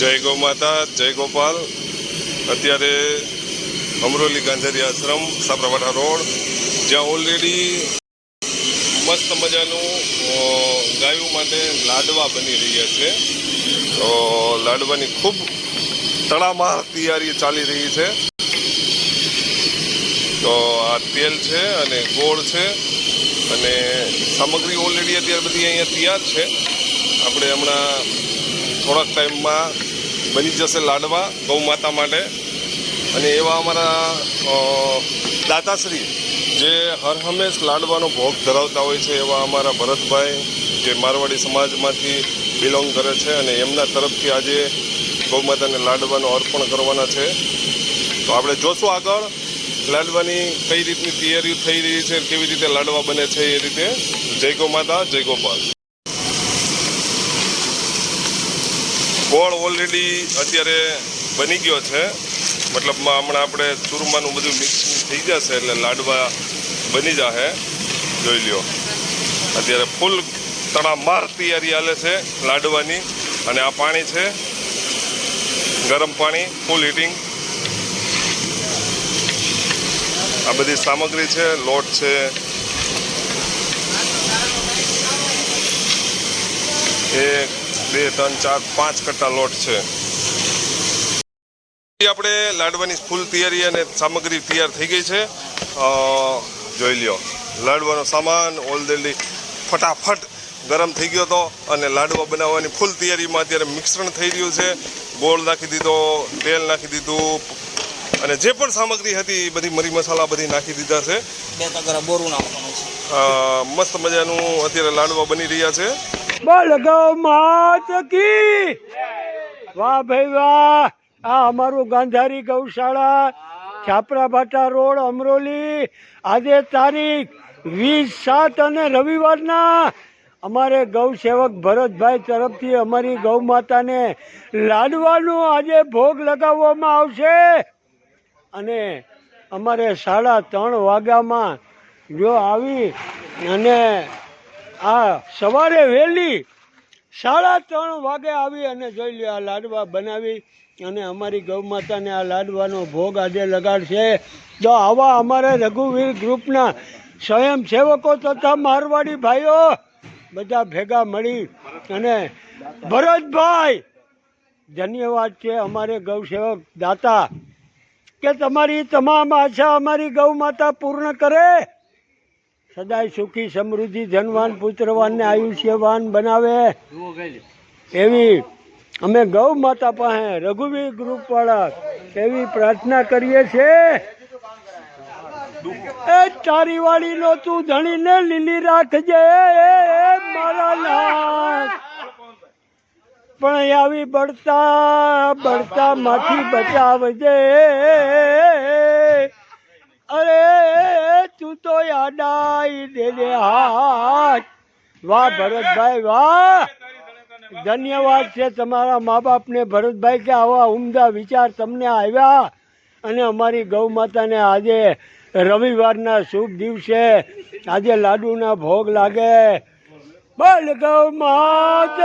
જય ગૌ માતા, જય ગોપાલ. અત્યારે અમરોલી ગાંધરી આશ્રમ સાબરકાંઠા રોડ, જ્યાં ઓલરેડી મસ્ત મજાનું ગાયો માટે લાડવા બની રહ્યા છે. તો લાડવાની ખૂબ તડામાર તૈયારી ચાલી રહી છે. તો આ તેલ છે અને ગોળ છે અને સામગ્રી ઓલરેડી અત્યારે બધી અહીંયા તૈયાર છે. આપણે હમણાં થોડાક ટાઈમમાં બની જશે લાડવા ગૌ માતા માટે. અને એવા અમારા દાતાશ્રી જે હર હંમેશ લાડવાનો ભોગ ધરાવતા હોય છે, એવા અમારા ભરતભાઈ જે મારવાડી સમાજમાંથી બિલોંગ કરે છે અને એમના તરફથી આજે ગૌ માતાને લાડવાનો અર્પણ કરવાના છે. તો આપણે જોશું આગળ લાડવાની કઈ રીતની તૈયારી થઈ રહી છે, કેવી રીતે લાડવા બને છે એ રીતે. જય ગૌ માતા, જય ગોપાલ. ગોળ ઓલરેડી અત્યારે બની ગયો છે. મતલબમાં હમણાં આપણે ચૂરમાનું બધું મિક્સિંગ થઈ જશે એટલે લાડવા બની જશે જોઈ લ્યો. અત્યારે ફૂલ તણામાર તૈયારી હાલે છે લાડવાની. અને આ પાણી છે. ગરમ પાણી ફૂલ હીટિંગ આ બધી સામગ્રી છે, લોટ છે બે ત્રણ ચાર પાંચ કટ્ટા લોટ છે. આપણે લાડવાની ફૂલ તૈયારી અને સામગ્રી તૈયાર થઈ ગઈ છે. જોઈ લ્યો. લાડવાનો સામાન ઓલરેડી ફટાફટ ગરમ થઈ ગયો હતો અને લાડવા બનાવવાની ફૂલ તૈયારીમાં અત્યારે મિશ્રણ થઈ રહ્યું છે. ગોળ નાખી દીધો તેલ નાખી દીધું અને જે પણ સામગ્રી હતી એ બધી મરી મસાલા બધી નાખી દીધા છે. મસ્ત મજાનું અત્યારે લાડવા બની રહ્યા છે. બોલ ગૌ માત કી! વાહ ભાઈ વાહ! આ અમારું ગાંધારી ગૌશાળા છાપરાભાટા રોડ, અમરોલી. આજે તારીખ વીસ સાત અને રવિવારના અમારે ગૌ સેવક ભરતભાઈ તરફથી અમારી ગૌ માતાને લાડવાનો આજે ભોગ લગાવવામાં આવશે. અને અમારે સાડા ત્રણ વાગ્યામાં જો આવી અને આ સવારે વહેલી સાડા ત્રણ વાગે આવી અને જોઈ લ્યો, આ લાડવા બનાવી અને અમારી ગૌ માતાને આ લાડવાનો ભોગ આજે લગાડશે. જો આવા અમારા રઘુવીર ગ્રુપના સ્વયંસેવકો તથા મારવાડી ભાઈઓ બધા ભેગા મળી અને ભરતભાઈ, ધન્યવાદ છે અમારે ગૌસેવક દાતા, કે તમારી તમામ આશા અમારી ગૌ માતા પૂર્ણ કરે. સદાય સુખી સમૃદ્ધિ ધનવાન પુત્રવાન ને આયુષ્યવાન બનાવે. એવી અમે ગૌ માતા પાસે રઘુવીર ગ્રુપ વાળા એવી પ્રાર્થના કરીએ છીએ. એ તારી વાળી નો તું ધણીને લીલી રાખજે મારા નાથ. પણ આવી બળતા બળતા માંથી બચાવજે. અરે તું તો યાદાઈ દે દે હાથ. વાહ, ભરતભાઈ, વાહ. ધન્યવાદ છે તમારા મા બાપને ભરતભાઈ કે આવા ઉમદા વિચાર તમને આવ્યા અને અમારી ગૌ માતાને આજે રવિવારના શુભ દિવસે આજે લાડુના ભોગ લાગે. બોલ ગૌ માત